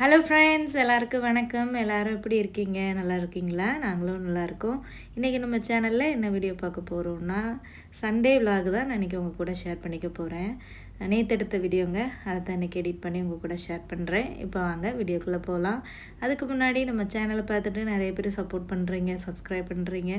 Hello friends எல்லாருக்கும் வணக்கம். எல்லாரும் எப்படி இருக்கீங்க? நல்லா இருக்கீங்களா? நாங்களும் நல்லா இருக்கோம். இன்றைக்கி நம்ம சேனலில் என்ன வீடியோ பார்க்க போகிறோம்னா சண்டே விலாக் தான் நான் இன்றைக்கி உங்கள் கூட ஷேர் பண்ணிக்க போகிறேன் நேற்று எடுத்த வீடியோங்க. அதை தான் இன்றைக்கி எடிட் பண்ணி உங்கள் கூட ஷேர் பண்ணுறேன் இப்போ வாங்க வீடியோக்குள்ளே போகலாம் அதுக்கு முன்னாடி நம்ம சேனலை பார்த்துட்டு நிறைய பேர் சப்போர்ட் பண்ணுறீங்க சப்ஸ்கிரைப் பண்ணுறீங்க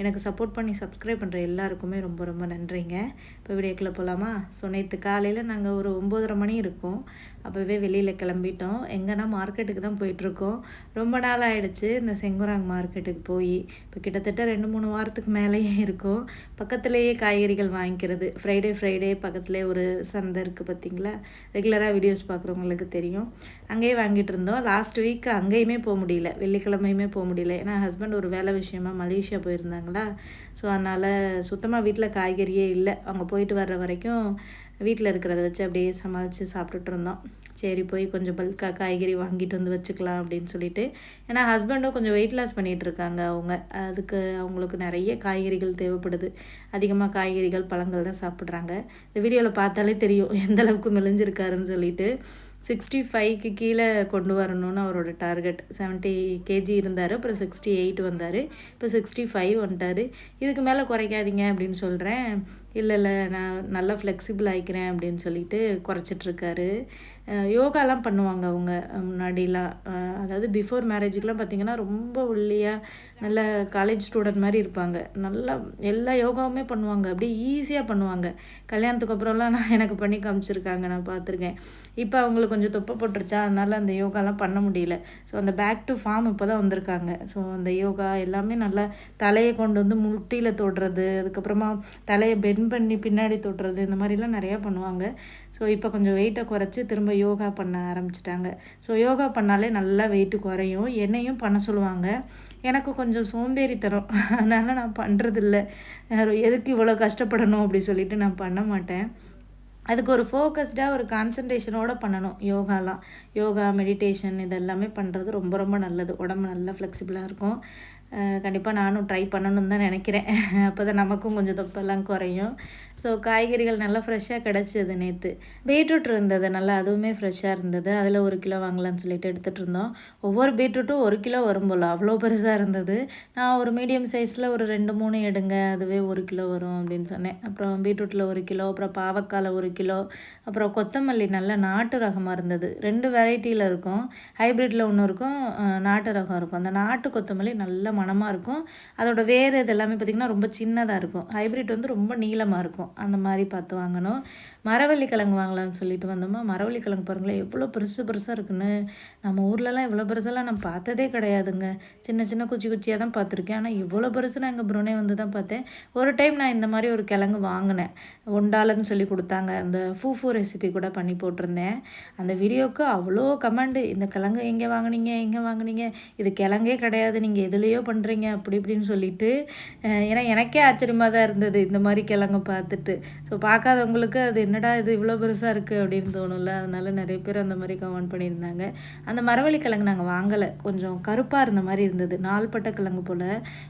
எனக்கு சப்போர்ட் பண்ணி சப்ஸ்கிரைப் பண்ணுற எல்லாருக்குமே ரொம்ப ரொம்ப நன்றிங்க. இப்போ வீடியோக்குள்ளே போகலாமா ஸோ நேற்று காலையில் நாங்கள் ஒரு ஒம்போதரை மணி இருக்கும். அப்போவே வெளியில் கிளம்பிட்டோம். எங்கன்னா மார்க்கெட்டுக்கு தான் போயிட்டுருக்கோம். ரொம்ப நாள் ஆகிடுச்சு இந்த செங்குராங் மார்க்கெட்டுக்கு போய் இப்போ கிட்டத்தட்ட ரெண்டு மூணு வாரத்துக்கு மேலேயே இருக்கும். பக்கத்துலேயே காய்கறிகள் வாங்கிக்கிறது. ஃப்ரைடே ஃப்ரைடே பக்கத்துலேயே ஒரு சன் சந்தை இருக்குது பார்த்தீங்களா ரெகுலராக வீடியோஸ் பார்க்குறவங்களுக்கு தெரியும். அங்கேயே வாங்கிட்டு இருந்தோம். லாஸ்ட் வீக் அங்கேயுமே போக முடியல. வெள்ளிக்கிழமையுமே போக முடியல. ஏன்னா ஹஸ்பண்ட் ஒரு வேலை விஷயமா மலேசியா போயிருந்தாங்களா? ஸோ அதனால் சுத்தமாக வீட்டில் காய்கறியே இல்லை. அவங்க போயிட்டு வர்ற வரைக்கும் வீட்டில் இருக்கிறத வச்சு அப்படியே சமாளித்து சாப்பிட்டுட்டு இருந்தோம். சரி போய் கொஞ்சம் பல்காக காய்கறி வாங்கிட்டு வந்து வச்சுக்கலாம் அப்படின்னு சொல்லிட்டு. ஏன்னா ஹஸ்பண்டும் கொஞ்சம் வெயிட் லாஸ் பண்ணிகிட்டு இருக்காங்க அவங்க. அதுக்கு அவங்களுக்கு நிறைய காய்கறிகள் தேவைப்படுது. அதிகமாக காய்கறிகள் பழங்கள் தான் சாப்பிட்றாங்க. இந்த வீடியோவில் பார்த்தாலே தெரியும் எந்த அளவுக்கு மெலிஞ்சிருக்காருன்னு சொல்லிட்டு. சிக்ஸ்டி ஃபைவ்க்கு கீழே கொண்டு வரணும்னு அவரோட டார்கெட் செவன்ட்டி கேஜி இருந்தார் அப்புறம் சிக்ஸ்டி எயிட் வந்தார். இப்போ சிக்ஸ்டி ஃபைவ் வந்துட்டார். இதுக்கு மேலே குறைக்காதீங்க அப்படின்னு சொல்கிறேன் இல்லை இல்லை நான் நல்லா ஃப்ளெக்சிபிள் ஆகிக்கிறேன் அப்படின்னு சொல்லிட்டு குறைச்சிட்ருக்காரு. யோகாலாம் பண்ணுவாங்க அவங்க முன்னாடிலாம். அதாவது பிஃபோர் மேரேஜுக்கெலாம் பார்த்திங்கன்னா ரொம்ப ஒல்லியாக நல்ல காலேஜ் ஸ்டூடெண்ட் மாதிரி இருப்பாங்க. நல்லா எல்லா யோகாவுமே பண்ணுவாங்க. அப்படியே ஈஸியாக பண்ணுவாங்க. கல்யாணத்துக்கு அப்புறம்லாம் நான் எனக்கு பண்ணி காமிச்சிருக்காங்க நான் பார்த்துருக்கேன். இப்போ அவங்களுக்கு கொஞ்சம் தொப்பை போட்டுருச்சா? அதனால் அந்த யோகாலாம் பண்ண முடியல. ஸோ அந்த பேக் டு ஃபார்ம் இப்போ தான் வந்திருக்காங்க. ஸோ அந்த யோகா எல்லாமே நல்லா தலையை கொண்டு வந்து முட்டியில் தொடுறது அதுக்கப்புறமா தலையை பெண்ட் பண்ணி பின்னாடி தொட்டுறது இந்த மாதிரிலாம் நிறையா பண்ணுவாங்க. ஸோ இப்போ கொஞ்சம் வெயிட்டை குறைச்சி திரும்ப யோகா பண்ண ஆரம்பிச்சிட்டாங்க. ஸோ யோகா பண்ணாலே நல்லா வெயிட்டு குறையும். என்னையும் பண்ண சொல்லுவாங்க. எனக்கு கொஞ்சம் சோம்பேறித்தனம். அதனால் நான் பண்ணுறதில்ல எதுக்கு இவ்வளோ கஷ்டப்படணும் அப்படி சொல்லிட்டு நான் பண்ண மாட்டேன். அதுக்கு ஒரு ஃபோக்கஸ்டாக ஒரு கான்சன்ட்ரேஷனோடு பண்ணணும் யோகாலாம். யோகா மெடிடேஷன் இதெல்லாமே பண்ணுறது ரொம்ப ரொம்ப நல்லது. உடம்பு நல்லா ஃப்ளெக்சிபிளாக இருக்கும். கண்டிப்பாக நானும் ட்ரை பண்ணணும்னு தான் நினைக்கிறேன். அப்போ தான் நமக்கும் கொஞ்சம் தொப்பெல்லாம் குறையும். ஸோ காய்கறிகள் நல்லா ஃப்ரெஷ்ஷாக கிடச்சிது நேற்று பீட்ரூட் இருந்தது நல்லா அதுவுமே ஃப்ரெஷ்ஷாக இருந்தது. அதில் ஒரு கிலோ வாங்கலாம்னு சொல்லிட்டு எடுத்துகிட்டு இருந்தோம். ஒவ்வொரு பீட்ரூட்டும் ஒரு கிலோ வரும் போல் அவ்வளோ பெருசாக இருந்தது. நான் ஒரு மீடியம் சைஸில் ஒரு ரெண்டு மூணு எடுங்க அதுவே ஒரு கிலோ வரும் அப்படின்னு சொன்னேன். அப்புறம் பீட்ரூட்டில் ஒரு கிலோ அப்புறம் பாவக்காயில் ஒரு கிலோ அப்புறம் கொத்தமல்லி நல்ல நாட்டு ரகமாக இருந்தது. ரெண்டு வெரைட்டியில் இருக்கும். ஹைப்ரிட்டில் ஒன்று இருக்கும் நாட்டு ரகம் இருக்கும். அந்த நாட்டு கொத்தமல்லி நல்ல மணமாக இருக்கும். அதோட வேறு இது எல்லாமே பார்த்திங்கன்னா ரொம்ப சின்னதாக இருக்கும். ஹைப்ரிட் வந்து ரொம்ப நீளமாக இருக்கும். அந்த மாதிரி பார்த்து வாங்கணும். மரவள்ளி கிழங்கு வாங்கலாம்னு சொல்லிட்டு வந்தோமா? மரவள்ளி கிழங்கு பாருங்களேன் எவ்வளோ பெருசு பெருசாக இருக்குன்னு. நம்ம ஊர்லலாம் இவ்வளோ பெருசெல்லாம் நான் பார்த்ததே கிடையாதுங்க. சின்ன சின்ன குச்சி குச்சியாக தான் பார்த்துருக்கேன். ஆனால் இவ்வளோ பெருசு நான் எங்கள் ப்ரூனே வந்து தான் பார்த்தேன். ஒரு டைம் நான் இந்த மாதிரி ஒரு கிழங்கு வாங்கினேன். ஒண்டாலன்னு சொல்லி கொடுத்தாங்க. அந்த ஃபூஃபூ ரெசிபி கூட பண்ணி போட்டிருந்தேன். அந்த வீடியோவுக்கு அவ்வளோ கமெண்டு. இந்த கிழங்கு எங்கே வாங்குனீங்க? எங்கே வாங்குனீங்க? இது கிழங்கே கிடையாது. நீங்கள் எதுலேயோ பண்ணுறீங்க அப்படி இப்படின்னு சொல்லிட்டு ஏன்னா எனக்கே ஆச்சரியமாக தான் இருந்தது இந்த மாதிரி கிழங்கு பார்த்துட்டு. ஸோ பார்க்காதவங்களுக்கு அது என்ன என்னடா இது இவ்வளோ பெருசாக இருக்குது அப்படின்னு தோணும்ல. அதனால நிறைய பேர் அந்த மாதிரி கமெண்ட் பண்ணியிருந்தாங்க. அந்த மரவள்ளி கிழங்கு நாங்கள் வாங்கலை. கொஞ்சம் கருப்பாக இருந்த மாதிரி இருந்தது. நாள்பட்ட கிழங்கு போல்.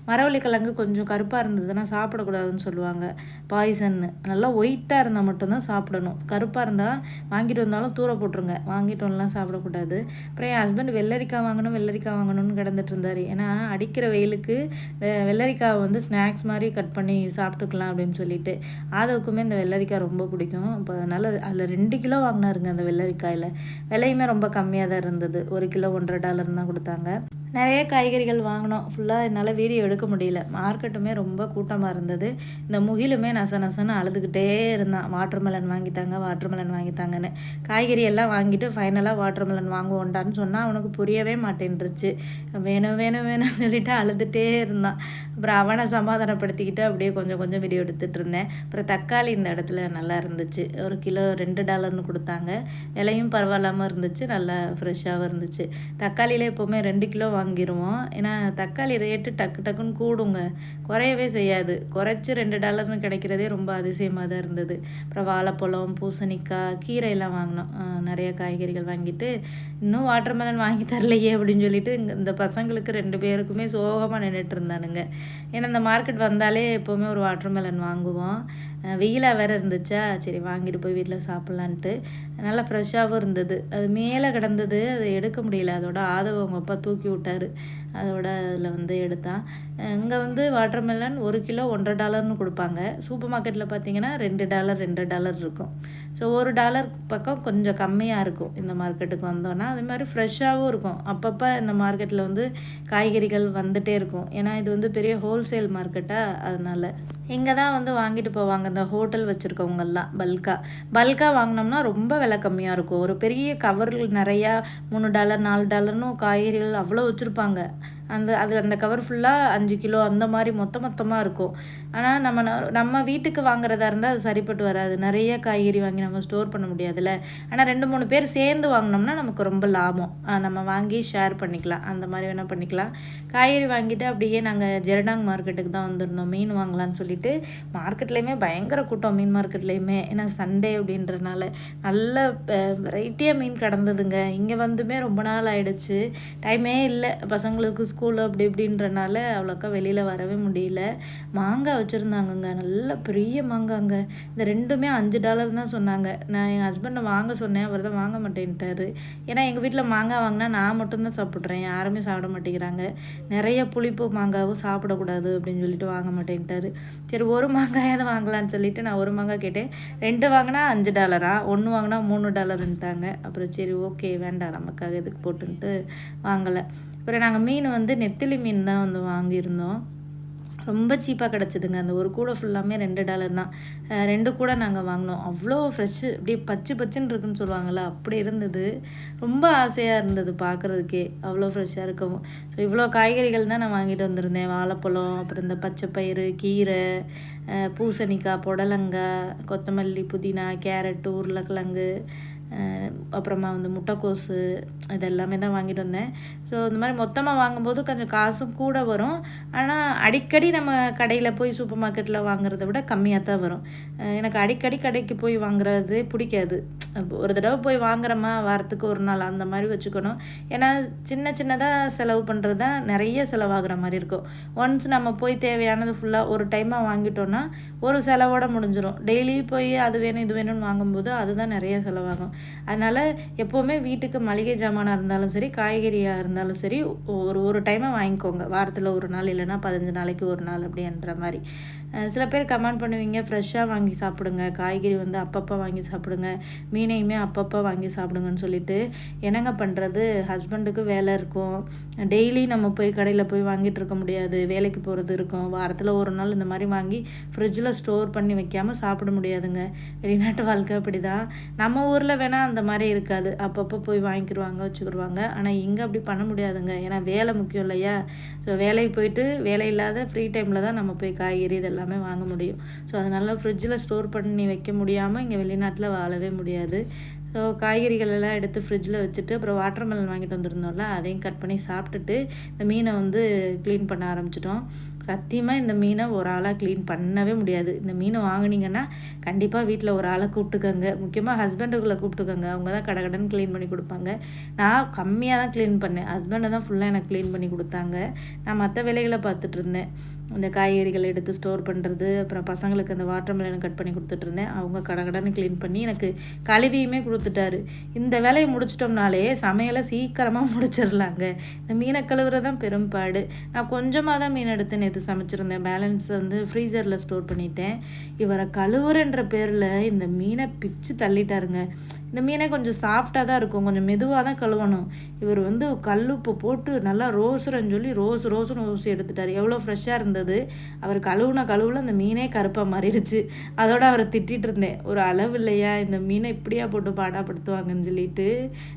மரவள்ளி கிழங்கு கொஞ்சம் கருப்பாக இருந்ததுன்னா சாப்பிடக்கூடாதுன்னு சொல்லுவாங்க. பாய்சன்னு நல்லா ஒயிட்டாக இருந்தால் மட்டும்தான் சாப்பிடணும். கருப்பாக இருந்தால் வாங்கிட்டு வந்தாலும் தூர போட்டுருங்க. வாங்கிட்டு வரலாம் சாப்பிடக்கூடாது. அப்புறம் என் ஹஸ்பண்ட் வெள்ளரிக்காய் வாங்கணும் வெள்ளரிக்காய் வாங்கணும்னு கிடந்துட்டு இருந்தார். ஏன்னா அடிக்கிற வெயிலுக்கு இந்த வெள்ளரிக்காவை வந்து ஸ்நாக்ஸ் மாதிரி கட் பண்ணி சாப்பிட்டுக்கலாம் அப்படின்னு சொல்லிட்டு. ஆதவுக்குமே இந்த வெள்ளரிக்காய் ரொம்ப பிடிக்கும். அப்போ அதனால் அதில் ரெண்டு கிலோ வாங்கினாருங்க அந்த வெள்ளரிக்காயில். விலையுமே ரொம்ப கம்மியாக தான் இருந்தது. ஒரு கிலோ ஒன்றரை டாலர் தான் கொடுத்தாங்க. நிறைய காய்கறிகள் வாங்கினோம். ஃபுல்லாக என்னால் வீடியோ எடுக்க முடியல. மார்க்கெட்டுமே ரொம்ப கூட்டமாக இருந்தது. இந்த முகிலுமே நச நசன்னு அழுதுகிட்டே இருந்தான். வாட்டர் மெலன் வாங்கித்தாங்க வாட்டர் மெலன் வாங்கித்தாங்கன்னு. காய்கறி எல்லாம் வாங்கிட்டு ஃபைனலாக வாட்டர் மெலன் வாங்குவோண்டான்னு சொன்னால் அவனுக்கு புரியவே மாட்டேன்ருச்சு வேணும் வேணும் வேணும்னு சொல்லிட்டு அழுதுகிட்டே இருந்தான். அப்புறம் அவனை சமாதானப்படுத்திக்கிட்டு அப்படியே கொஞ்சம் கொஞ்சம் வீடியோ எடுத்துகிட்டு இருந்தேன். அப்புறம் தக்காளி இந்த இடத்துல நல்லா இருந்துச்சு. ஒரு கிலோ ரெண்டு டாலர்னு கொடுத்தாங்க. விலையும் பரவாயில்லாமல் இருந்துச்சு. நல்லா ஃப்ரெஷ்ஷாகவும் இருந்துச்சு. தக்காளியில் எப்போவுமே ரெண்டு கிலோ வாங்கிடுவோம் ஏன்னா தக்காளி ரேட்டு டக்கு டக்குன்னு கூடுங்க. குறையவே செய்யாது. குறைச்சி ரெண்டு டாலர்னு கிடைக்கிறதே ரொம்ப அதிசயமாக தான் இருந்தது. அப்புறம் வாழைப்பழம் பூசணிக்காய் கீரையெல்லாம் வாங்கினோம். நிறைய காய்கறிகள் வாங்கிட்டு இன்னும் வாட்டர்மெலன் வாங்கி தரலையே அப்படின்னு சொல்லிட்டு இந்த பசங்களுக்கு ரெண்டு பேருக்குமே சோகமாக நின்றுட்டு இருந்தானுங்க. ஏன்னா இந்த மார்க்கெட் வந்தாலே எப்போவுமே ஒரு வாட்டர்மெலன் வாங்குவோம். வெயிலாக வேறு இருந்துச்சா? சரி வாங்கிட்டு போய் வீட்டில் சாப்பிட்லான்ட்டு. நல்லா ஃப்ரெஷ்ஷாகவும் இருந்தது. அது மேலே கிடந்தது அதை எடுக்க முடியல. அதோட ஆதவ அவங்க அப்பா தூக்கி விட்டார். அதோட அதில் வந்து எடுத்தான். இங்கே வந்து வாட்டர்மெலன் ஒரு கிலோ ஒன்றரை டாலர்னு கொடுப்பாங்க. சூப்பர் மார்க்கெட்டில் பார்த்தீங்கன்னா ரெண்டு டாலர் ரெண்டு டாலர் இருக்கும். ஸோ ஒரு டாலர் பக்கம் கொஞ்சம் கம்மியாக இருக்கும் இந்த மார்க்கெட்டுக்கு வந்தோன்னா அது மாதிரி ஃப்ரெஷ்ஷாகவும் இருக்கும். அப்பப்போ இந்த மார்க்கெட்டில் வந்து காய்கறிகள் வந்துகிட்டே இருக்கும். ஏன்னா இது வந்து பெரிய ஹோல்சேல் மார்க்கெட்டாக அதனால். இங்கே தான் வந்து வாங்கிட்டு போவாங்க இந்த ஹோட்டல் வச்சுருக்கவங்கெல்லாம் பல்காக பல்காக வாங்கினோம்னா ரொம்ப விலை கம்மியாக இருக்கும். ஒரு பெரிய கவர்கள் நிறையா மூணு டாலர் நாலு டாலர்னு காய்கறிகள் அவ்வளோ வச்சுருப்பாங்க. அந்த அது அந்த கவர் ஃபுல்லாக அஞ்சு கிலோ அந்த மாதிரி மொத்த மொத்தமாக இருக்கும். ஆனால் நம்ம நம்ம வீட்டுக்கு வாங்குறதா இருந்தால் அது சரிப்பட்டு வராது. நிறைய காய்கறி வாங்கி நம்ம ஸ்டோர் பண்ண முடியாதுல்ல. ஆனால் ரெண்டு மூணு பேர் சேர்ந்து வாங்கினோம்னா நமக்கு ரொம்ப லாபம். நம்ம வாங்கி ஷேர் பண்ணிக்கலாம். அந்த மாதிரி வேணால் பண்ணிக்கலாம். காய்கறி வாங்கிட்டு அப்படியே நாங்கள் ஜெரடாங் மார்க்கெட்டுக்கு தான் வந்திருந்தோம். மீன் வாங்கலான்னு சொல்லிட்டு மார்க்கெட்லேயுமே பயங்கர கூட்டம் மீன் மார்க்கெட்லேயுமே ஏன்னா சண்டே அப்படின்றனால நல்ல வெரைட்டியாக மீன் கடந்ததுங்க. இங்கே வந்துமே ரொம்ப நாள் ஆயிடுச்சு. டைமே இல்லை. பசங்களுக்கு ஸ்கூலு அப்படி இப்படின்றனால அவ்வளோக்கா வெளியில் வரவே முடியல. மாங்காய் வச்சுருந்தாங்கங்க. நல்ல பெரிய மாங்காங்க. இந்த ரெண்டுமே அஞ்சு டாலர் தான் சொன்னாங்க. நான் எங்கள் ஹஸ்பண்டை வாங்க சொன்னேன். அவர் தான் வாங்க மாட்டேன்ட்டாரு. ஏன்னா எங்கள் வீட்டில் மாங்காய் வாங்கினா நான் மட்டும்தான் சாப்பிட்றேன். யாருமே சாப்பிட மாட்டேங்கிறாங்க. நிறைய புளிப்பு மாங்காவும் சாப்பிடக்கூடாது அப்படின்னு சொல்லிட்டு வாங்க மாட்டேன்ட்டாரு. சரி ஒரு மாங்காயாவது வாங்கலான்னு சொல்லிட்டு நான் ஒரு மாங்காய் கேட்டேன். ரெண்டு வாங்கினா அஞ்சு டாலரா ஒன்று வாங்கினா மூணு டாலருன்ட்டாங்க அப்புறம் சரி ஓகே வேண்டாம். நமக்காக இதுக்கு போட்டுன்ட்டு வாங்கலை. அப்புறம் நாங்கள் மீன் வந்து நெத்திலி மீன் தான் வந்து வாங்கியிருந்தோம். ரொம்ப சீப்பாக கிடச்சிதுங்க. அந்த ஒரு கூடை ஃபுல்லாமே ரெண்டு டாலர் தான். ரெண்டு கூட நாங்கள் வாங்கினோம். அவ்வளோ ஃப்ரெஷ்ஷு அப்படியே பச்சு பச்சுன்னு இருக்குன்னு சொல்லுவாங்கள்ல அப்படி இருந்தது. ரொம்ப ஆசையாக இருந்தது பார்க்குறதுக்கே அவ்வளோ ஃப்ரெஷ்ஷாக இருக்கவும். ஸோ இவ்வளோ காய்கறிகள் தான் நான் வாங்கிட்டு வந்திருந்தேன். வாழைப்பழம் அப்புறம் இந்த பச்சை பயிறு கீரை பூசணிக்காய் புடலங்காய் கொத்தமல்லி புதினா கேரட்டு உருளைக்கிழங்கு அப்புறமா வந்து முட்டைக்கோசு இது எல்லாமே தான் வாங்கிட்டு வந்தேன். ஸோ இந்த மாதிரி மொத்தமாக வாங்கும்போது கொஞ்சம் காசும் கூட வரும். ஆனால் அடிக்கடி நம்ம கடையில் போய் சூப்பர் மார்க்கெட்டில் வாங்குறத விட கம்மியாக தான் வரும். எனக்கு அடிக்கடி கடைக்கு போய் வாங்குறது பிடிக்காது. ஒரு தடவை போய் வாங்குறோமா வாரத்துக்கு ஒரு நாள் அந்த மாதிரி வச்சுக்கணும். ஏன்னா சின்ன சின்னதாக செலவு பண்ணுறது தான் நிறைய செலவாகிற மாதிரி இருக்கும். ஒன்ஸ் நம்ம போய் தேவையானது ஃபுல்லாக ஒரு டைமாக வாங்கிட்டோன்னா ஒரு செலவோட முடிஞ்சிடும் டெய்லி போய் அது வேணும் இது வேணும்னு வாங்கும்போது அதுதான் நிறைய செலவாகும். அதனால் எப்போவுமே வீட்டுக்கு மளிகை ஜாமானாக இருந்தாலும் சரி காய்கறியாக இருந்தாலும் சரி ஒரு ஒரு டைமாக வாங்கிக்கோங்க. வாரத்தில் ஒரு நாள் இல்லைன்னா பதினஞ்சு நாளைக்கு ஒரு நாள் அப்படின்ற மாதிரி. சில பேர் கமெண்ட் பண்ணுவீங்க ஃப்ரெஷ்ஷாக வாங்கி சாப்பிடுங்க காய்கறி வந்து அப்பப்போ வாங்கி சாப்பிடுங்க மீனையுமே அப்பப்போ வாங்கி சாப்பிடுங்கன்னு சொல்லிட்டு என்னங்க பண்ணுறது ஹஸ்பண்டுக்கு வேலை இருக்கும். டெய்லி நம்ம போய் கடையில் போய் வாங்கிட்டு இருக்க முடியாது. வேலைக்கு போகிறது இருக்கும். வாரத்தில் ஒரு நாள் இந்த மாதிரி வாங்கி ஃப்ரிட்ஜில் ஸ்டோர் பண்ணி வைக்காமல் சாப்பிட முடியாதுங்க. வெளிநாட்டு வாழ்க்கை அப்படி தான் நம்ம ஊரில் வேணால் அந்த மாதிரி இருக்காது. அப்பப்போ போய் வாங்கிக்கிடுவாங்க வச்சுக்கிடுவாங்க ஆனால் இங்கே அப்படி பண்ண முடியாதுங்க. ஏன்னா வேலை முக்கியம் இல்லையா? ஸோ வேலைக்கு போயிட்டு வேலை இல்லாத ஃப்ரீ டைமில் தான் நம்ம போய் காய்கறி இதெல்லாமே எல்லாமே வாங்க முடியும். ஸோ அதனால் ஃப்ரிட்ஜில் ஸ்டோர் பண்ணி வைக்க முடியாமல் இங்கே வெளிநாட்டில் வாழவே முடியாது. ஸோ காய்கறிகள் எல்லாம் எடுத்து ஃப்ரிட்ஜில் வச்சுட்டு அப்புறம் வாட்டர் மெலன் வாங்கிட்டு வந்திருந்தோம்ல அதையும் கட் பண்ணி சாப்பிட்டுட்டு இந்த மீனை வந்து க்ளீன் பண்ண ஆரம்பிச்சிட்டோம். சத்தியமாக இந்த மீனை ஒரு ஆளாக க்ளீன் பண்ணவே முடியாது. இந்த மீனை வாங்கினீங்கன்னா கண்டிப்பாக வீட்டில் ஒரு ஆளை கூப்பிட்டுக்கோங்க. முக்கியமாக ஹஸ்பண்டுக்குள்ளே கூப்பிட்டுக்கோங்க. அவங்க தான் கடை கடன் க்ளீன் பண்ணி கொடுப்பாங்க. நான் கம்மியாக தான் க்ளீன் பண்ணேன் ஹஸ்பண்டை தான் ஃபுல்லாக எனக்கு க்ளீன் பண்ணி கொடுத்தாங்க. நான் மற்ற வேலைகளை பார்த்துட்டு இருந்தேன். இந்த காய்கறிகள் எடுத்து ஸ்டோர் பண்ணுறது அப்புறம் பசங்களுக்கு அந்த வாட்டர்மெலன் கட் பண்ணி கொடுத்துட்ருந்தேன் அவங்க கடகடன்னு க்ளீன் பண்ணி எனக்கு கழுவியுமே கொடுத்துட்டாரு. இந்த வேலையை முடிச்சிட்டோம்னாலே சமையலை சீக்கிரமாக முடிச்சிடலாங்க. இந்த மீனை கழுவுறதான் பெரும்பாடு. நான் கொஞ்சமாக தான் மீன் எடுத்து நேற்று சமைச்சிருந்தேன். பேலன்ஸ் வந்து ஃப்ரீசரில் ஸ்டோர் பண்ணிட்டேன். இவரை கழுவுறன்ற பேரில் இந்த மீனை பிச்சு தள்ளிட்டாருங்க. இந்த மீனை கொஞ்சம் சாஃப்டாக தான் இருக்கும். கொஞ்சம் மெதுவாக தான் கழுவணும். இவர் வந்து கல்லுப்பு போட்டு நல்லா ரோசுறன்னு சொல்லி ரோஸ் ரோஸுன்னு ரோஸ் எடுத்துட்டார். எவ்வளோ ஃப்ரெஷ்ஷாக இருந்தது. அவர் கழுவுன கழுவில் அந்த மீனே கருப்பாக மாறிடுச்சு. அதோட அவரை திட்டிகிட்டு இருந்தேன். ஒரு அளவு இல்லையா? இந்த மீனை இப்படியா போட்டு பாடாப்படுத்துவாங்கன்னு சொல்லிட்டு.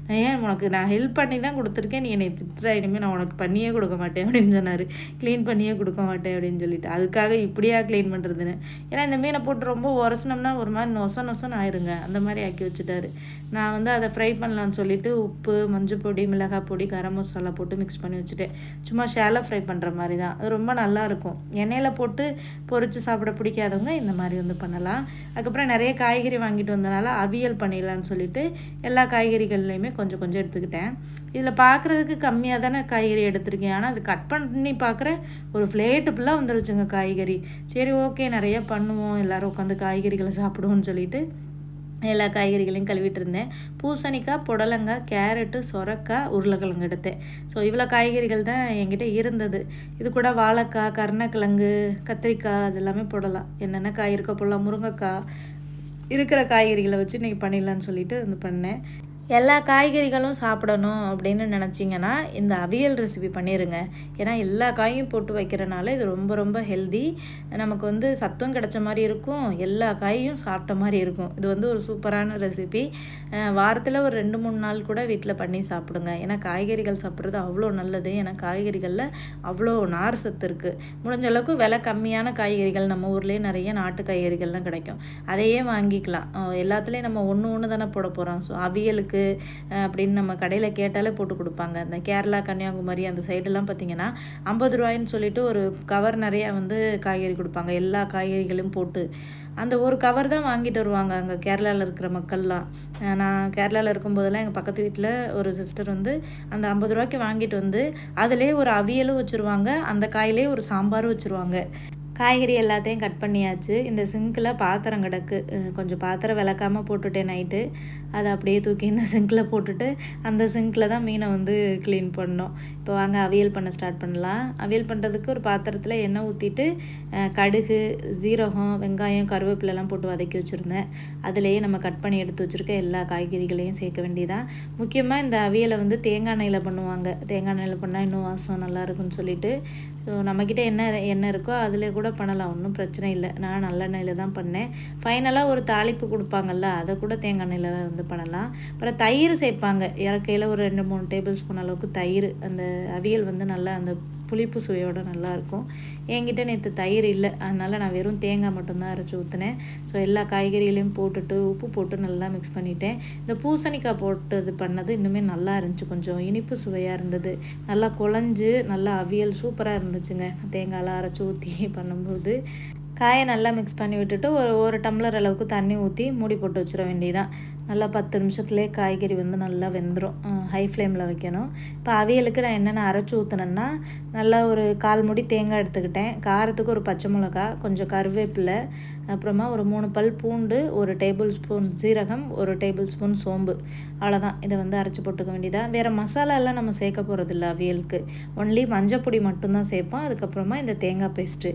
நான் ஏன் உனக்கு நான் ஹெல்ப் பண்ணி தான் கொடுத்துருக்கேன். நீ என்னை திட்டுற. இனிமேல் நான் உனக்கு பண்ணியே கொடுக்க மாட்டேன். அப்படின்னு சொன்னார். க்ளீன் பண்ணியே கொடுக்க மாட்டேன். அப்படின்னு சொல்லிட்டு. அதுக்காக இப்படியா க்ளீன் பண்ணுறதுன்னு ஏன்னா இந்த மீனை போட்டு ரொம்ப உரசினோம்னா ஒரு மாதிரி நொச நொசன்னு ஆயிருங்க. அந்த மாதிரி ஆக்கி வச்சுட்டாரு. நான் வந்து அதை ஃப்ரை பண்ணலான்னு சொல்லிட்டு உப்பு மஞ்சள் பொடி மிளகாய் பொடி கரம் மசாலா போட்டு மிக்ஸ் பண்ணி வச்சுட்டேன். சும்மா ஷேலாக ஃப்ரை பண்ணுற மாதிரி தான். அது ரொம்ப நல்லாயிருக்கும் எண்ணெயில் போட்டு பொரித்து சாப்பிட பிடிக்காதவங்க இந்த மாதிரி வந்து பண்ணலாம். அதுக்கப்புறம் நிறைய காய்கறி வாங்கிட்டு வந்தனால அவியல் பண்ணிடலான்னு சொல்லிட்டு எல்லா காய்கறிகள்லையுமே கொஞ்சம் கொஞ்சம் எடுத்துக்கிட்டேன். இதில் பார்க்குறதுக்கு கம்மியாக தானே காய்கறி எடுத்திருக்கேன். ஆனால் அது கட் பண்ணி பார்க்குற ஒரு ஃப்ளேட்டு ஃபுல்லாக வந்துருச்சுங்க காய்கறி. சரி ஓகே நிறைய பண்ணுவோம். எல்லோரும் உட்காந்து காய்கறிகளை சாப்பிடுவோம்னு சொல்லிட்டு எல்லா காய்கறிகளையும் கழுவிட்டு இருந்தேன் பூசணிக்காய் புடலங்காய் கேரட்டு சொரக்காய் உருளைக்கிழங்கு எடுத்தேன். ஸோ இவ்வளோ காய்கறிகள் தான் என்கிட்ட இருந்தது. இது கூட வாழைக்காய் கருணக்கிழங்கு கத்திரிக்காய் அது எல்லாமே போடலாம். என்னென்ன காய் இருக்க போடலாம். முருங்கைக்காய் இருக்கிற காய்கறிகளை வச்சு இன்றைக்கி பண்ணிடலான்னு சொல்லிட்டு வந்து பண்ணேன். எல்லா காய்கறிகளும் சாப்பிடணும் அப்படின்னு நினச்சிங்கன்னா இந்த அவியல் ரெசிபி பண்ணிடுங்க ஏன்னா எல்லா காயும் போட்டு வைக்கிறனால இது ரொம்ப ரொம்ப ஹெல்தி நமக்கு வந்து சத்தம் கிடச்ச மாதிரி இருக்கும். எல்லா காயும் சாப்பிட்ட மாதிரி இருக்கும். இது வந்து ஒரு சூப்பரான ரெசிபி வாரத்தில் ஒரு ரெண்டு மூணு நாள் கூட வீட்டில் பண்ணி சாப்பிடுங்க. ஏன்னா காய்கறிகள் சாப்பிட்றது அவ்வளோ நல்லது. ஏன்னா காய்கறிகளில் அவ்வளோ நார் சத்து இருக்குது முடிஞ்ச அளவுக்கு விலை கம்மியான காய்கறிகள் நம்ம ஊர்லேயே நிறைய நாட்டு காய்கறிகள்லாம் கிடைக்கும். அதையே வாங்கிக்கலாம். எல்லாத்துலேயும் நம்ம ஒன்று ஒன்று தானே போட போகிறோம் ஸோ அவியலுக்கு இருக்குது அப்படின்னு நம்ம கடையில் கேட்டாலே போட்டு கொடுப்பாங்க. அந்த கேரளா கன்னியாகுமரி அந்த சைடெல்லாம் பார்த்திங்கன்னா ஐம்பது ரூபாயின்னு சொல்லிட்டு ஒரு கவர் நிறையா வந்து காய்கறி கொடுப்பாங்க. எல்லா காய்கறிகளும் போட்டு. அந்த ஒரு கவர் தான் வாங்கிட்டு வருவாங்க அங்கே கேரளாவில் இருக்கிற மக்கள்லாம். நான் கேரளாவில் இருக்கும்போதெல்லாம் எங்கள் பக்கத்து வீட்டில் ஒரு சிஸ்டர் வந்து அந்த ஐம்பது ரூபாய்க்கு வாங்கிட்டு வந்து அதிலே ஒரு அவியலும் வச்சுருவாங்க. அந்த காயிலே ஒரு சாம்பாரும் வச்சுருவாங்க. காய்கறி எல்லாத்தையும் கட் பண்ணியாச்சு. இந்த சிங்கில் பாத்திரம் கிடக்கு. கொஞ்சம் பாத்திரம் விளக்காமல் போட்டுட்டேன் நைட்டு. அதை அப்படியே தூக்கி இந்த சிங்கில் போட்டுட்டு அந்த சிங்கில் தான் மீனை வந்து க்ளீன் பண்ணோம். இப்போ வாங்க அவியல் பண்ண ஸ்டார்ட் பண்ணலாம். அவியல் பண்ணுறதுக்கு ஒரு பாத்திரத்தில் எண்ணெய் ஊற்றிட்டு கடுகு ஜீரகம் வெங்காயம் கருவேப்பிலெலாம் போட்டு வதக்கி வச்சுருந்தேன். அதுலேயே நம்ம கட் பண்ணி எடுத்து வச்சுருக்க எல்லா காய்கறிகளையும் சேர்க்க வேண்டியதான் முக்கியமாக இந்த அவியலை வந்து தேங்காய் எண்ணெயில் பண்ணுவாங்க. தேங்காய் எண்ணெயில் பண்ணால் இன்னும் வாசம் நல்லா இருக்குன்னு சொல்லிட்டு ஸோ நம்மக்கிட்ட என்ன எண்ணெய் இருக்கோ அதில் கூட பண்ணலாம். ஒன்றும் பிரச்சனை இல்லை. நான் நல்லெண்ணெயில் தான் பண்ணேன். ஃபைனலாக ஒரு தாளிப்பு கொடுப்பாங்கல்ல அதை கூட தேங்காய் எண்ணெயில் வந்து பண்ணலாம். அப்புறம் தயிர் சேர்ப்பாங்க. இறக்கையில் ஒரு ரெண்டு மூணு டேபிள் ஸ்பூன் அளவுக்கு தயிர். அந்த அவியல் வந்து நல்லா அந்த புளிப்பு சுவையோடு நல்லாயிருக்கும் என்கிட்ட நேற்று தயிர் இல்லை. அதனால் நான் வெறும் தேங்காய் மட்டும்தான் அரைச்சி ஊற்றினேன் ஸோ எல்லா காய்கறிகளையும் போட்டுட்டு உப்பு போட்டு நல்லா மிக்ஸ் பண்ணிட்டேன். இந்த பூசணிக்காய் போட்டது பண்ணது இன்னுமே நல்லா இருந்துச்சு. கொஞ்சம் இனிப்பு சுவையாக இருந்தது. நல்லா குழஞ்சு நல்லா அவியல் சூப்பராக இருந்துச்சுங்க. தேங்காயெலாம் அரைச்சி ஊற்றி பண்ணும்போது. காயை நல்லா மிக்ஸ் பண்ணி விட்டுட்டு ஒரு ஒரு டம்ளர் அளவுக்கு தண்ணி ஊற்றி மூடி போட்டு வச்சிட வேண்டியதான் நல்லா பத்து நிமிஷத்துலேயே காய்கறி வந்து நல்லா வெந்துடும் ஹை ஃப்ளேமில் வைக்கணும். இப்போ அவியலுக்கு நான் என்னென்ன அரைச்சி ஊற்றினேன்னா நல்லா ஒரு கால் முடி தேங்காய் எடுத்துக்கிட்டேன். காரத்துக்கு ஒரு பச்சை மிளகா கொஞ்சம் கருவேப்பிலை அப்புறமா ஒரு மூணு பல் பூண்டு ஒரு டேபிள் ஸ்பூன் சீரகம் ஒரு டேபிள் ஸ்பூன் சோம்பு. அவ்வளோதான் இதை வந்து அரைச்சி போட்டுக்க வேண்டியதாக வேறு மசாலாலாம் நம்ம சேர்க்க போகிறதில்ல அவியலுக்கு. ஒன்லி மஞ்சள் பொடி மட்டும்தான் சேர்ப்போம். அதுக்கப்புறமா இந்த தேங்காய் பேஸ்ட்டு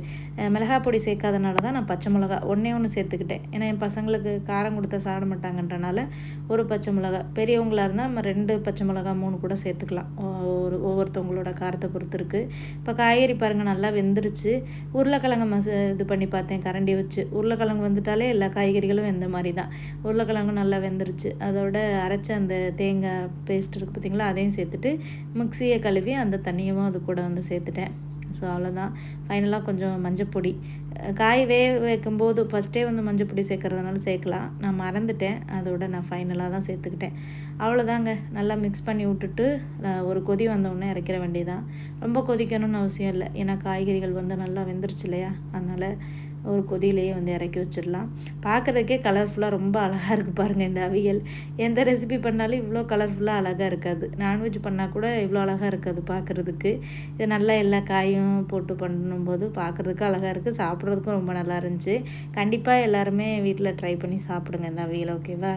மிளகா பொடி சேர்க்காதனால தான் நான் பச்சை மிளகா ஒன்றே ஒன்று சேர்த்துக்கிட்டேன். ஏன்னா என் பசங்களுக்கு காரம் கொடுத்தா சாப்பிட மாட்டாங்கன்றனால ஒரு பச்சை மிளகா பெரியவங்களாக இருந்தால் நம்ம ரெண்டு பச்சை மிளகா மூணு கூட சேர்த்துக்கலாம். ஒரு ஒவ்வொருத்தவங்களோட காரத்தை பொறுத்து இருக்குது இப்போ காய்கறி பாருங்கள் நல்லா வெந்துருச்சு. உருளைக்கிழங்கு மச இது பண்ணி பார்த்தேன். கரண்டி வச்சு. உருளைக்கிழங்கு வந்துட்டாலே எல்லா காய்கறிகளும் வெந்த மாதிரி தான் உருளைக்கிழங்கு நல்லா வெந்துருச்சு. அதோட அரைச்ச அந்த தேங்காய் பேஸ்ட் இருக்குது பார்த்திங்களா அதையும் சேர்த்துட்டு மிக்சியை கழுவி அந்த தண்ணியும் அது கூட வந்து சேர்த்துட்டேன். ஸோ அவ்வளோதான் ஃபைனலாக கொஞ்சம் மஞ்சப்பொடி. காய் வேக வைக்கும்போது ஃபஸ்ட்டே வந்து மஞ்சப்பொடி சேர்க்குறதுனால சேர்க்கலாம். நான் மறந்துட்டேன். அதோட நான் ஃபைனலாக தான் சேர்த்துக்கிட்டேன். அவ்வளோதாங்க நல்லா மிக்ஸ் பண்ணி விட்டுட்டு ஒரு கொதி வந்தவுடனே இறக்கிற வேண்டியதான் ரொம்ப கொதிக்கணும்னு அவசியம் இல்லை. ஏன்னா காய்கறிகள் வந்து நல்லா வெந்துருச்சு இல்லையா? அதனால் ஒரு கொதியிலேயே வந்து இறக்கி வச்சிடலாம். பார்க்குறதுக்கே கலர்ஃபுல்லாக ரொம்ப அழகாக இருக்குது பாருங்கள் இந்த அவியல். எந்த ரெசிபி பண்ணாலும் இவ்வளோ கலர்ஃபுல்லாக அழகாக இருக்காது. நான்வெஜ் பண்ணால் கூட இவ்வளோ அழகாக இருக்காது பார்க்குறதுக்கு. இது நல்லா எல்லா காயும் போட்டு பண்ணும்போது பார்க்குறதுக்கு அழகாக இருக்குது சாப்பிட்றதுக்கும் ரொம்ப நல்லா இருந்துச்சு. கண்டிப்பாக எல்லாருமே வீட்டில் ட்ரை பண்ணி சாப்பிடுங்க இந்த அவியல் ஓகேவா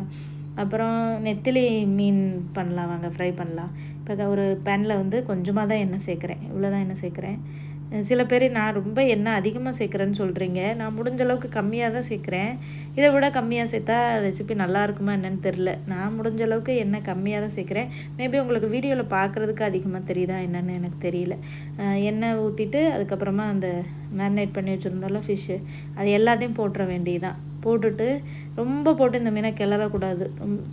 அப்புறம் நெத்திலி மீன் பண்ணலாம் வாங்க ஃப்ரை பண்ணலாம். இப்போ ஒரு பேனில் வந்து கொஞ்சமாக தான் எண்ணெய் சேர்க்குறேன். இவ்வளோ தான் எண்ணெய் சேர்க்குறேன். சில பேர் நான் ரொம்ப எண்ணெய் அதிகமாக சேர்க்குறேன்னு சொல்கிறீங்க நான் முடிஞ்ச அளவுக்கு கம்மியாக தான் சேர்க்குறேன். இதை விட கம்மியாக சேர்த்தா ரெசிபி நல்லா இருக்குமா என்னன்னு தெரில நான் முடிஞ்ச அளவுக்கு எண்ணெய் கம்மியாக தான் சேர்க்குறேன். மேபி உங்களுக்கு வீடியோவில் பார்க்குறதுக்கு அதிகமாக தெரியுதா என்னென்னு எனக்கு தெரியல. எண்ணெய் ஊற்றிட்டு அதுக்கப்புறமா அந்த மேரினேட் பண்ணி வச்சுருந்தாலும் ஃபிஷ்ஷு அது எல்லாத்தையும் போட்டுற வேண்டியதான் போட்டுட்டு ரொம்ப போட்டு இந்த மீனை கிளறக்கூடாது.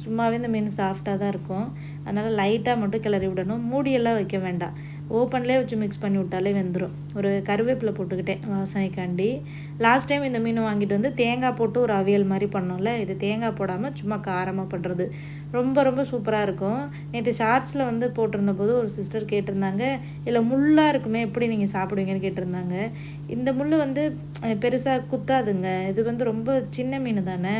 சும்மாவே இந்த மீன் சாஃப்டாக தான் இருக்கும். அதனால் லைட்டாக மட்டும் கிளறி விடணும். மூடியெல்லாம் வைக்க வேண்டாம். ஓப்பன்லேயே வச்சு மிக்ஸ் பண்ணி விட்டாலே வெந்துடும் ஒரு கருவேப்பிலை போட்டுக்கிட்டேன் வாசனைக்காண்டி லாஸ்ட் டைம் இந்த மீன் வாங்கிட்டு வந்து தேங்காய் போட்டு ஒரு அவியல் மாதிரி பண்ணோம்ல இது தேங்காய் போடாமல் சும்மா காரமாக பண்ணுறது ரொம்ப ரொம்ப சூப்பராக இருக்கும். நேற்று ஷார்ட்ஸில் வந்து போட்டிருந்த போது ஒரு சிஸ்டர் கேட்டிருந்தாங்க இல்லை முள்ளாக இருக்குமே எப்படி நீங்கள் சாப்பிடுவீங்கன்னு? கேட்டிருந்தாங்க. இந்த முள் வந்து பெருசாக குத்தாதுங்க. இது வந்து ரொம்ப சின்ன மீன் தானே.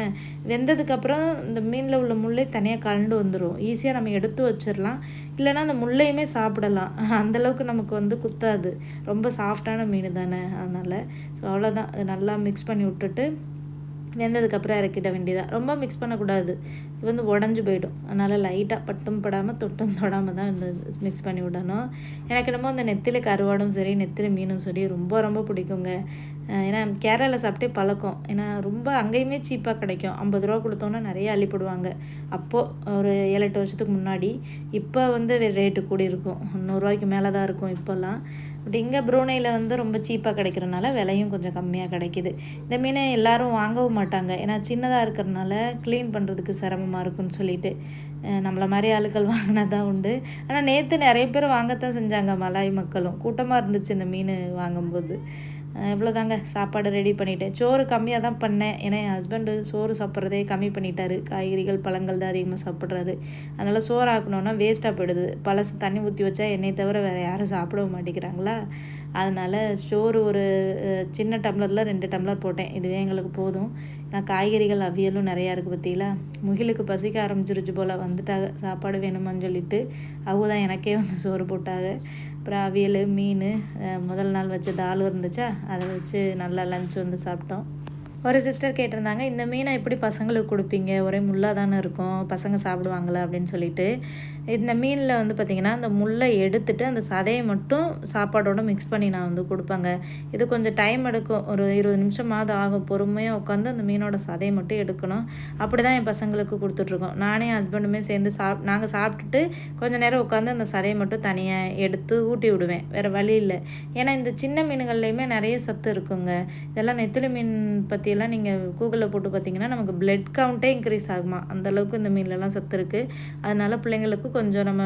வெந்ததுக்கப்புறம் இந்த மீனில் உள்ள முள்ளே தனியாக கலண்டு வந்துடும் ஈஸியாக நம்ம எடுத்து வச்சிடலாம் இல்லைனா அந்த முள்ளையுமே சாப்பிடலாம். அந்தளவுக்கு நமக்கு வந்து குத்தாது. ரொம்ப சா சாஃப்டான மீன் தானே அதனால். ஸோ அவ்வளோதான் நல்லா மிக்ஸ் பண்ணி விட்டுட்டு வெந்ததுக்கப்புறம் இறக்கிட வேண்டியதாக ரொம்ப மிக்ஸ் பண்ணக்கூடாது. இது வந்து உடஞ்சி போயிடும். அதனால் லைட்டாக பட்டும் படாமல் தொட்டும் தொடாமல் தான் இந்த மிக்ஸ் பண்ணி விடணும். எனக்கு என்னமோ அந்த நெத்தில கருவாடும் சரி நெத்தில மீனும் சரி ரொம்ப ரொம்ப பிடிக்குங்க. ஏன்னா கேரளாவில் சாப்பிட்டே பழக்கம். ஏன்னா ரொம்ப அங்கேயுமே சீப்பாக கிடைக்கும். ஐம்பது ரூபா கொடுத்தோன்னா நிறைய அள்ளிப்படுவாங்க அப்போது ஒரு ஏழு எட்டு வருஷத்துக்கு முன்னாடி இப்போ வந்து ரேட்டு கூடி இருக்கும். நூறுரூவாய்க்கு மேலே தான் இருக்கும் இப்போல்லாம். பட் இங்கே ப்ரூனையில் வந்து ரொம்ப சீப்பாக கிடைக்கிறனால விலையும் கொஞ்சம் கம்மியாக கிடைக்கிது. இந்த மீனை எல்லோரும் வாங்கவும் மாட்டாங்க. ஏன்னா சின்னதாக இருக்கிறனால க்ளீன் பண்ணுறதுக்கு சிரமமாக இருக்குன்னு சொல்லிட்டு நம்மளை மாதிரி ஆளுக்கள் வாங்கினா தான் உண்டு. ஆனால் நேற்று நிறைய பேர் வாங்கத்தான் செஞ்சாங்க மலாய் மக்களும். கூட்டமாக இருந்துச்சு இந்த மீன் வாங்கும்போது. இவ்வளோதாங்க சாப்பாடு ரெடி பண்ணிவிட்டேன் சோறு கம்மியாக தான் பண்ணேன். ஏன்னா என் ஹஸ்பண்டு சோறு சாப்பிட்றதே கம்மி பண்ணிட்டாரு. காய்கறிகள் பழங்கள் தான் அதிகமாக சாப்பிட்றாரு. அதனால் சோறு ஆக்கணுன்னா வேஸ்ட்டாக போயிடுது. பழசு தண்ணி ஊற்றி வச்சா என்னை தவிர வேறு யாரும் சாப்பிடவும் மாட்டேங்கிறாங்களா? அதனால் சோறு ஒரு சின்ன டம்ளரில் ரெண்டு டம்ளர் போட்டேன். இதுவே எங்களுக்கு போதும். நான் காய்கறிகள் அவியலும் நிறையா இருக்குது பார்த்தீங்களா முகிலுக்கு பசிக்க ஆரம்பிச்சிருச்சு போல் வந்துட்டாங்க. சாப்பாடு வேணுமான்னு சொல்லிட்டு அவங்க தான் எனக்கே வந்து சோறு போட்டாங்க. அப்புறம் அவியல் மீன் முதல் நாள் வச்ச தால் இருந்துச்சா? அதை வச்சு நல்லா லஞ்ச் வந்து சாப்பிட்டோம். ஒரு சிஸ்டர் கேட்டிருந்தாங்க இந்த மீனை எப்படி பசங்களுக்கு கொடுப்பீங்க? ஒரே முள்ளாக தானே இருக்கும் பசங்க சாப்பிடுவாங்களா? அப்படின்னு சொல்லிட்டு. இந்த மீனில் வந்து பார்த்திங்கன்னா அந்த முள்ளை எடுத்துட்டு அந்த சதையை மட்டும் சாப்பாடோடு மிக்ஸ் பண்ணி நான் வந்து கொடுப்பேங்க. இது கொஞ்சம் டைம் எடுக்கும். ஒரு இருபது நிமிஷமாவது ஆகும். பொறுமையாக உட்காந்து அந்த மீனோட சதையை மட்டும் எடுக்கணும். அப்படி தான் என் பசங்களுக்கு கொடுத்துட்ருக்கோம். நானே ஹஸ்பண்டுமே சேர்ந்து சாப் நாங்கள் சாப்பிட்டுட்டு கொஞ்சம் நேரம் உட்காந்து அந்த சதையை மட்டும் தனியாக எடுத்து ஊட்டி விடுவேன். வேறு வழி இல்லை. ஏன்னா இந்த சின்ன மீன்கள்லேயுமே நிறைய சத்து இருக்குங்க. இதெல்லாம் நெத்திலி மீன் பற்றி எல்லாம் நீங்கள் கூகுளில் போட்டு பார்த்தீங்கன்னா நமக்கு பிளட் கவுண்ட்டே இன்க்ரீஸ் ஆகுமா? அந்தளவுக்கு இந்த மீன்லலாம் சத்து இருக்குது அதனால் பிள்ளைங்களுக்கு கொஞ்சம் நம்ம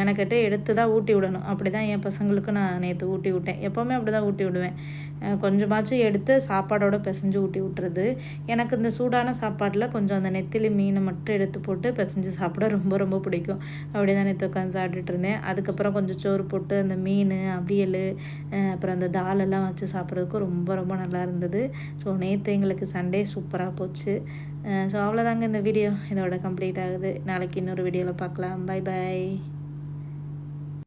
மெனக்கெட்டு எடுத்து தான் ஊட்டி விடணும். அப்படி தான் என் பசங்களுக்கு நான் நேற்று ஊட்டி விட்டேன். எப்போவுமே அப்படி தான் ஊட்டி விடுவேன். கொஞ்சமாச்சும் எடுத்து சாப்பாடோடு பிசைஞ்சு ஊட்டி விட்டுறது. எனக்கு இந்த சூடான சாப்பாட்டில் கொஞ்சம் அந்த நெத்திலி மீனை மட்டும் எடுத்து போட்டு பிசைஞ்சு சாப்பிட ரொம்ப ரொம்ப பிடிக்கும். அப்படி தான் நேற்று உட்காந்து சாப்பிட்டுட்டு இருந்தேன். அதுக்கப்புறம் கொஞ்சம் சோறு போட்டு அந்த மீன் அவியல் அப்புறம் அந்த தாலெல்லாம் வச்சு சாப்பிட்றதுக்கும் ரொம்ப ரொம்ப நல்லா இருந்தது. ஸோ நேற்று எங்களுக்கு சண்டே சூப்பராக போச்சு. ஸோ அவ்வளோதாங்க இந்த வீடியோ. இதோட கம்ப்ளீட் ஆகுது. நாளைக்கு இன்னொரு வீடியோவில் பார்க்கலாம் பாய் பாய்